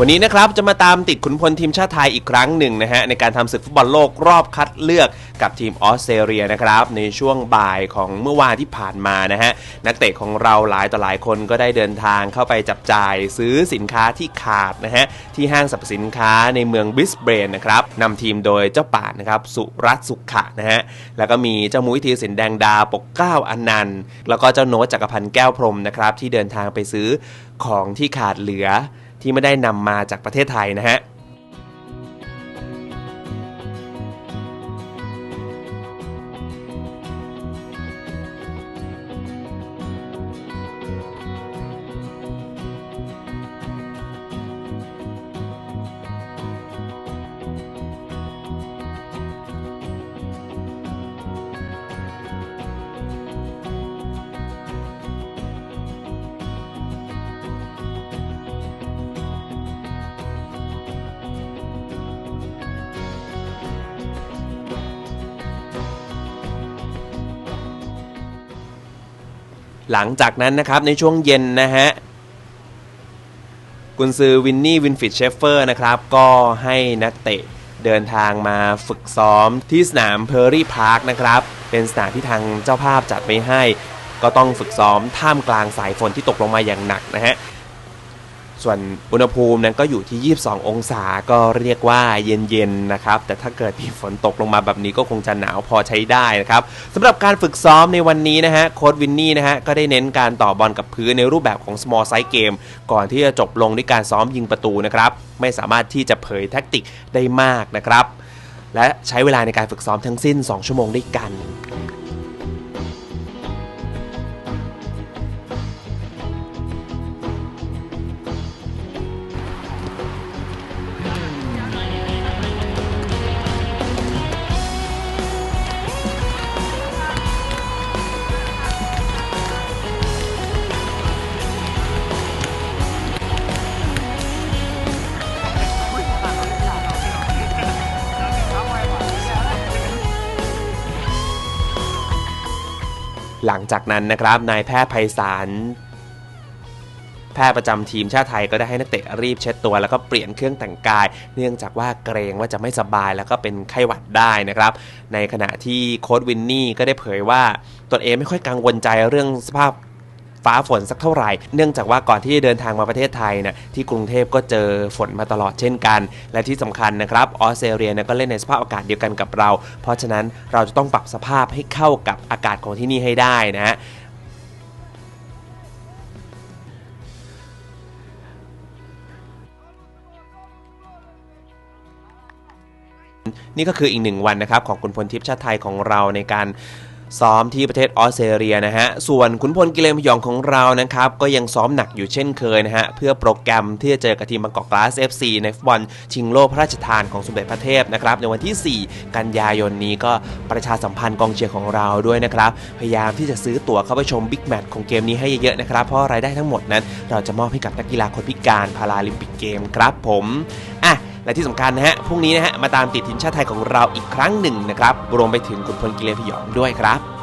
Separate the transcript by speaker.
Speaker 1: วันนี้นะครับจะมาตามติดขุนพลทีมชาติไทยอีกครั้งหนึ่งนะฮะในการทำศึกฟุตบอลโลกรอบคัดเลือกกับทีมออสเตรเลียนะครับในช่วงบ่ายของเมื่อวานที่ผ่านมานะฮะนักเตะของเราหลายต่อหลายคนก็ได้เดินทางเข้าไปจับจ่ายซื้อสินค้าที่ขาดนะฮะที่ห้างสรรพสินค้าในเมืองบริสเบนนะครับนำทีมโดยเจ้าป่านนะครับสุรัตน์สุขะนะฮะแล้วก็มีเจ้ามุ้ยธีรศิลป์แดงดาปกเก้าอนันต์แล้วก็เจ้าโน้ตจักรพันธ์แก้วพรมนะครับที่เดินทางไปซื้อของที่ขาดเหลือ ที่ไม่ได้นำมาจากประเทศไทยนะฮะ หลังจากนั้นนะครับในช่วงเย็นนะฮะกุนซือวินนี่วินฟิตเชฟเฟอร์นะครับก็ให้นักเตะเดินทางมาฝึกซ้อมที่สนามเพอร์รี่พาร์คนะครับ เป็นสนามที่ทางเจ้าภาพจัดไว้ให้ ก็ต้องฝึกซ้อมท่ามกลางสายฝนที่ตกลงมาอย่างหนักนะฮะ ส่วนอุณหภูมินั้นก็อยู่ที่ 22 องศาก็เรียกว่าเย็นๆนะครับ แต่ถ้าเกิดมีฝนตกลงมาแบบนี้ก็คงจะหนาวพอใช้ได้นะครับสำหรับการฝึกซ้อมในวันนี้นะฮะโค้ดวินนี่นะฮะก็ได้เน้นการต่อบอลกับพื้นในรูปแบบของ small size game ก่อนที่จะจบลงด้วยการซ้อมยิงประตูนะครับ ไม่สามารถที่จะเผยแท็กติกได้มากนะครับ และใช้เวลาในการฝึกซ้อมทั้งสิ้น 2 ชั่วโมงด้วยกัน หลังจากนั้นนะครับนายแพทย์ไพศาลแพทย์ประจำทีมชาติไทยก็ได้ให้นักเตะรีบเช็ดตัว แล้วก็เปลี่ยนเครื่องแต่งกาย เนื่องจากว่าเกรงว่าจะไม่สบายแล้วก็เป็นไข้หวัดได้นะครับ ในขณะที่โค้ดวินนี่ก็ได้เผยว่าตนเองไม่ค่อยกังวลใจเรื่องสภาพ ฟ้าฝนสักเท่าไหร่ เนื่องจากว่าก่อนที่จะเดินทางมาประเทศไทยเนะที่กรุงเทพก็เจอฝนมาตลอดเช่นกัน และที่สำคัญนะครับออสเตรเลียก็เล่นในสภาพอากาศเดียวกันกับเรา เพราะฉะนั้นเราจะต้องปรับสภาพให้เข้ากับอากาศของที่นี่ให้ได้นะฮะนี่ก็คืออีกหนึ่งวันนะครับของขุนพลทิพย์ชาติไทยของเราในการ ซ้อมที่ประเทศออสเตรเลียนะฮะ ส่วนขุนพลกิเลนพยองของเรานะครับ ก็ยังซ้อมหนักอยู่เช่นเคยนะฮะ เพื่อโปรแกรมที่จะเจอกับทีมบางกอกกลาส FC ในฟุตบอลชิงโลกพระราชทานของสมเด็จพระเทพนะครับ ในวันที่ 4 กันยายนนี้ก็ประชาสัมพันธ์กองเชียร์ของเราด้วยนะครับ พยายามที่จะซื้อตั๋วเข้าไปชมบิ๊กแมตช์ของเกมนี้ให้เยอะๆนะครับ เพราะรายได้ทั้งหมดนั้น เราจะมอบให้กับนักกีฬาคนพิการพาราลิมปิกเกมครับผมอะ และที่สำคัญนะฮะพรุ่งนี้นะฮะมาตามติดทีมชาติไทยของเราอีกครั้งหนึ่งนะครับรวมไปถึงขุนพลกิเลนพยองด้วยครับ